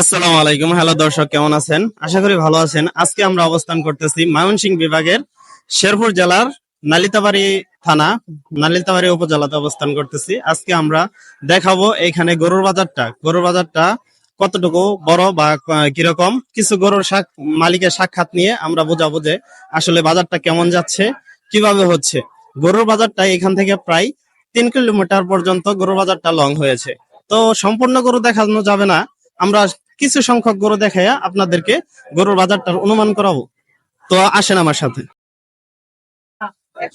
আসসালামু আলাইকুম। হ্যালো দর্শক, কেমন আছেন? আশা করি ভালো আছেন। আজকে আমরা অবস্থান করতেছি ময়মনসিংহ বিভাগের শেরপুর জেলার নালিতাবাড়ি থানা, নালিতাবাড়ি উপজেলাতে অবস্থান করতেছি। আজকে আমরা দেখাবো এখানে গরুর বাজারটা। গরুর বাজারটা কতটুকু বড় বা কীরকম? কিছু গরুর মালিকের সাক্ষাৎ নিয়ে আমরা বোঝাবো যে আসলে বাজারটা কেমন যাচ্ছে, কীভাবে হচ্ছে। গরুর বাজারটা এখান থেকে প্রায় তিন কিলোমিটার পর্যন্ত গরুর বাজারটা লং হয়েছে। তো সম্পূর্ণ গরু দেখানো যাবে না। আমরা কিছু সংখ্যক গরু দেখাইয়া আপনাদেরকে গরুর বাজারটার অনুমান করাবো। তো আসেন আমার সাথে।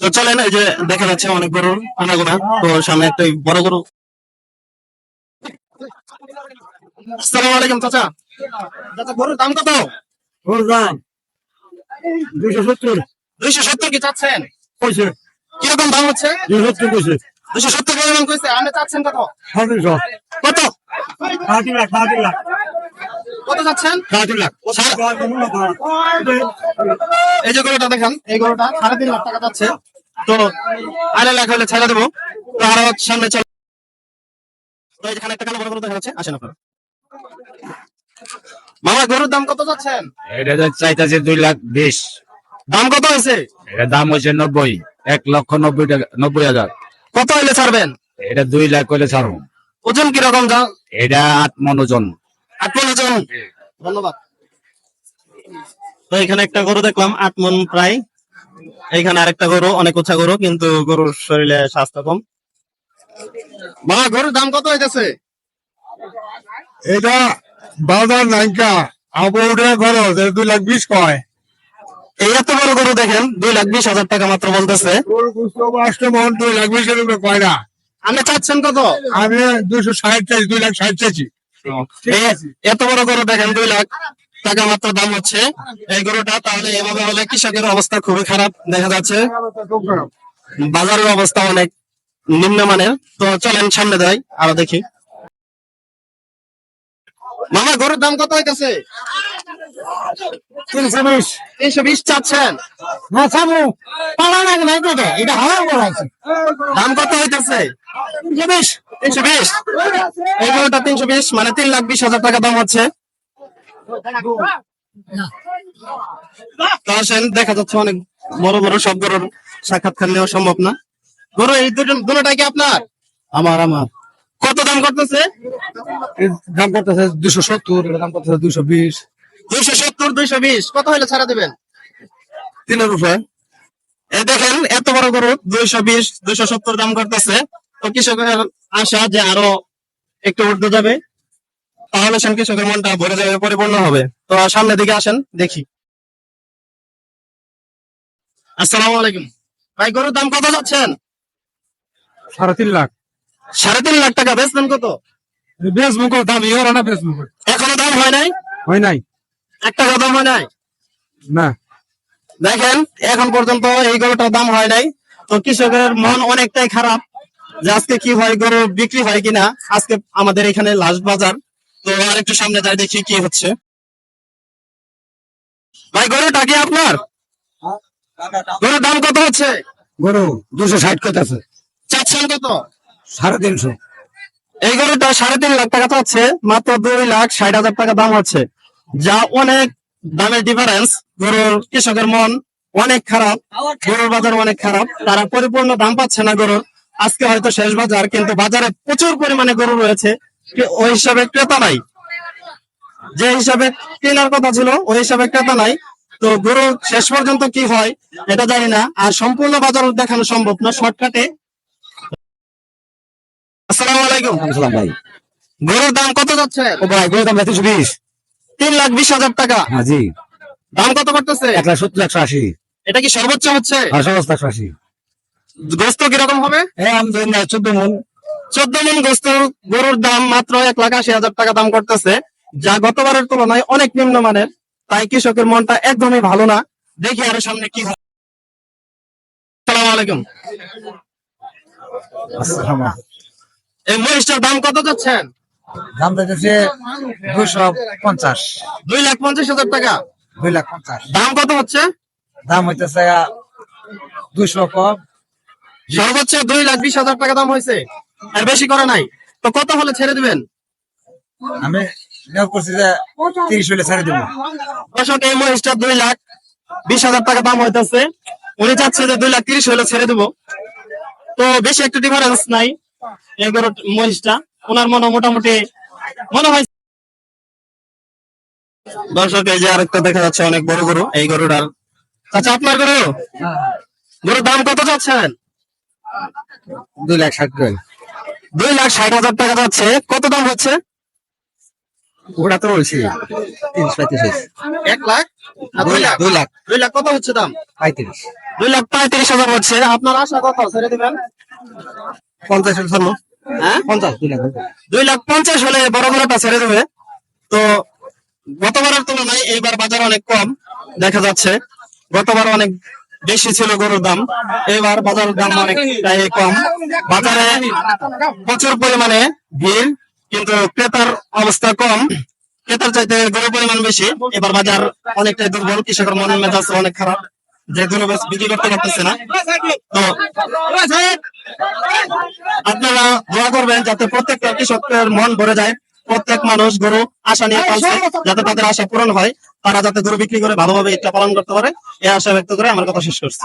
তো চলেন এই যে দেখা যাচ্ছে অনেক গরুর আনাগোনা তো সামনে একটা বড় গরু। আসসালামু আলাইকুম চাচা। চাচা গরুর দাম কত? দুশো সত্তর। দুইশো সত্তর কি চাচ্ছেন? কইছে কীরকম দাম হচ্ছে? দুশো সত্তর কইছে। দুইশো সত্তর কীরকম কইছে আপনি চাচ্ছেন কত? সাড়ে তিনশো। কত? সাড়ে তিন লাখ সাড়ে তিন লাখ। কত চাচ্ছেন সাড়ে তিন লাখ। এই যে গরুটা দেখেন এই গরুটা সাড়ে তিন লাখ টাকা যাচ্ছে। তো আড়াই লাখ হলে ছেড়ে দেবো। তো আরও সামনে চল তো এখানে একটা কালো বড় গরু দেখা যাচ্ছে। আসেন আপনারা। মামা গরুর দাম কত যাচ্ছেন? এটা চাইতেছে দুই লাখ বিশ। দাম কত হয়েছে? এটা দাম হয়েছে নব্বই। এক লক্ষ নব্বই টাকা নব্বই হাজার। কত হইলে ছাড়বেন? এটা দুই লাখ করে ছাড়ো ওজন কীরকম যা এটা আট মন ওজন। আট মন ওজন ধন্যবাদ। তো এখানে একটা গরু দেখলাম আট মন প্রায়। এইখানে আরেকটা গরু অনেক উঁচা গরু কিন্তু গরুর শরীরে স্বাস্থ্য কম। মা গরুর দাম কত হইতেছে? এটা বাজার নাইকা আবহাওয়া খরচ এটা দুই লাখ বিশ কয়। এই এত বড় গরু দেখেন দুই লাখ বিশ হাজার টাকা মাত্র বলতেছে। মন দুই লাখ বিশ কয় না আপনি চাচ্ছেন কত? আমি দুশো ষাট চাইছি দুই লাখ ষাট চাইছি। এত বড় গরু দেখেন দুই লাখ টাকা মাত্র দাম হচ্ছে। এই গরুটা তাহলে এভাবে হলে কৃষকের অবস্থা খুবই খারাপ দেখা যাচ্ছে। বাজারের অবস্থা অনেক নিম্নমানের। তো চলেন সামনে দেয় আরও দেখি। মামা গরুর দাম কত হইতেছে? তিনশো বিশ তিনশো বিশ চাচ্ছেন। না পালা লাগে না কত এটা বলাইছে দাম কত হইতেছে? তিনশো বিশ। তিনশো বিশ। এই গরুটা তিনশো বিশ মানে তিন লাখ বিশ হাজার টাকা দাম হচ্ছে। তো আসেন দেখা যাচ্ছে অনেক বড় বড় সব গরুর সাক্ষাৎকার নেওয়া সম্ভব না। গরু এই দুটোটাই কি আপনার? আমার আমার। কত দাম করতেছে? দাম করতেছে দুশো সত্তর দাম করতেছে দুশো বিশ। দুইশো সত্তর দুইশো বিশ। কত হলে ছাড়া দেবেন? এই দেখেন এত বড় গরু দুইশো বিশ দুইশো সত্তর দাম করতেছে। তো কৃষকের আশা যে আরও একটু উঠতে যাবে তাহলে সেন কৃষকের মনটা ভরে যাবে পরিপূর্ণ হবে। তো সামনের দিকে আসেন দেখি। আসসালামু আলাইকুম। ভাই গরুর দাম কত যাচ্ছেন? সাড়ে তিন লাখ। সাড়ে তিন লাখ টাকা বেচবেন কত? বেশ মুখ দাম ইওর না বেশ মুখ এখনও দাম হয় নাই? হয় নাই। এক টাকা দাম হয় নাই? না। দেখেন এখন পর্যন্ত এই গরুটার দাম হয় নাই। তো কৃষকের মন অনেকটাই খারাপ যে আজকে কি হয় গরু বিক্রি হয় কিনা? আজকে আমাদের এখানে লাস্ট বাজার। তো আর একটু সামনে যাই দেখি কি হচ্ছে। ভাই গরুটা কি আপনার? গরুর দাম কত হচ্ছে? গরু দুশো ষাট কত আছে? চাচ্ছেন কত? সাড়ে তিনশো। এই গরুটা সাড়ে তিন লাখ টাকা চাচ্ছে মাত্র দুই লাখ ষাট হাজার টাকা দাম হচ্ছে। যা অনেক দামের ডিফারেন্স গরুর কৃষকের মন অনেক খারাপ গরুর বাজার অনেক খারাপ তারা পরিপূর্ণ দাম পাচ্ছে না গরুর। আজকে হয়তো শেষ বাজার কিন্তু বাজারে প্রচুর পরিমাণে গরু রয়েছে ওই হিসাবে ক্রেতা নাই। যে হিসাবে কেনার কথা ছিল ওই হিসাবে ক্রেতা নাই। তো গরু শেষ পর্যন্ত কি হয় এটা জানি না। আর সম্পূর্ণ বাজার দেখানো সম্ভব না শর্টকাটে। আসসালামু আলাইকুম। ভাই। গরুর দাম কত যাচ্ছে? ও ভাই গরু দাম বিশ। তিন লাখ বিশ হাজার টাকা। হ্যাঁ জি। দাম কত করতেছে? এক লাখ সত্তর একশো আশি। এটা কি সর্বোচ্চ হচ্ছে? একশো আশি। গোস্ত কীরকম হবে? না চোদ্দ মন। চোদ্দ মন গোস্ত গরুর দাম মাত্র এক লাখ আশি হাজার টাকা দাম করতেছে যা গতবারের তুলনায় অনেক নিম্নমানের তাই কৃষকের মনটা একদমই ভালো না। দেখি আরও সামনে কি হয়। সালাম আলাইকুম। এই মহিষটার দাম কত যাচ্ছেন দাম দিতেছে দুশো পঞ্চাশ। দুই লাখ পঞ্চাশ হাজার টাকা। দুই লাখ পঞ্চাশ। দাম কত হচ্ছে? দাম হইতেছে দুশো কম। সর্বোচ্চ দুই লাখ বিশ হাজার টাকা দাম হয়েছে। আর বেশি করে নাই। তো কত হলে ছেড়ে দিবেন? আমি নিয়োগ করছি যে তিরিশ হলে ছেড়ে দেবো। দর্শক এই মহিষটা দুই লাখ বিশ হাজার টাকা দাম হইতেছে। উনি চাচ্ছে যে দুই লাখ তিরিশ হলে ছেড়ে দেবো। তো বেশি একটু ডিফারেন্স নাই। এই গরু মহিষটা। ওনার মনে মোটামুটি মনে হয় দর্শক এই যে আরেকটা দেখা যাচ্ছে অনেক বড় গরু এই গরুটার। আচ্ছা আপনার গরু? গরুর দাম কত চাচ্ছেন? দুই লাখ ষাট দুই লাখ ষাট হাজার টাকা যাচ্ছে। কত দাম হচ্ছে? ওটা তো বলছি তিনশো পঁয়ত্রিশ। এক লাখ? দুই লাখ? দুই লাখ। দুই লাখ কত হচ্ছে দাম? পঁয়ত্রিশ। দুই লাখ পঁয়ত্রিশ হাজার হচ্ছে। আপনার আশা কত ছেড়ে দিবেন পঞ্চাশ হ্যাঁ? পঞ্চাশ দুই লাখ পঞ্চাশ। হলে বড় বড়টা ছেড়ে দেবে। তো গতবারের তুলনায় এইবার বাজার অনেক কম দেখা যাচ্ছে। গতবার অনেক বেশি ছিল গরুর দাম এবার বাজারের দাম অনেকটাই কম। বাজারে প্রচুর পরিমাণে ভিড় কিন্তু ক্রেতার অবস্থা কম। ক্রেতার চাইতে গরুর পরিমাণ বেশি এবার বাজার অনেকটাই দুর্বল কৃষকের মন মেজাজ অনেক খারাপ। যে গরু বিক্রি করতে পারতেছে না। তো আপনারা দোয়া করবেন যাতে প্রত্যেকটা কৃষকের মন ভরে যায় প্রত্যেক মানুষ গরু আশা নিয়ে পালছে যাতে তাদের আশা পূরণ হয় তারা যাতে গরু বিক্রি করে ভালোভাবে এটা পালন করতে পারে এই আশা ব্যক্ত করে আমার কথা শেষ করছি।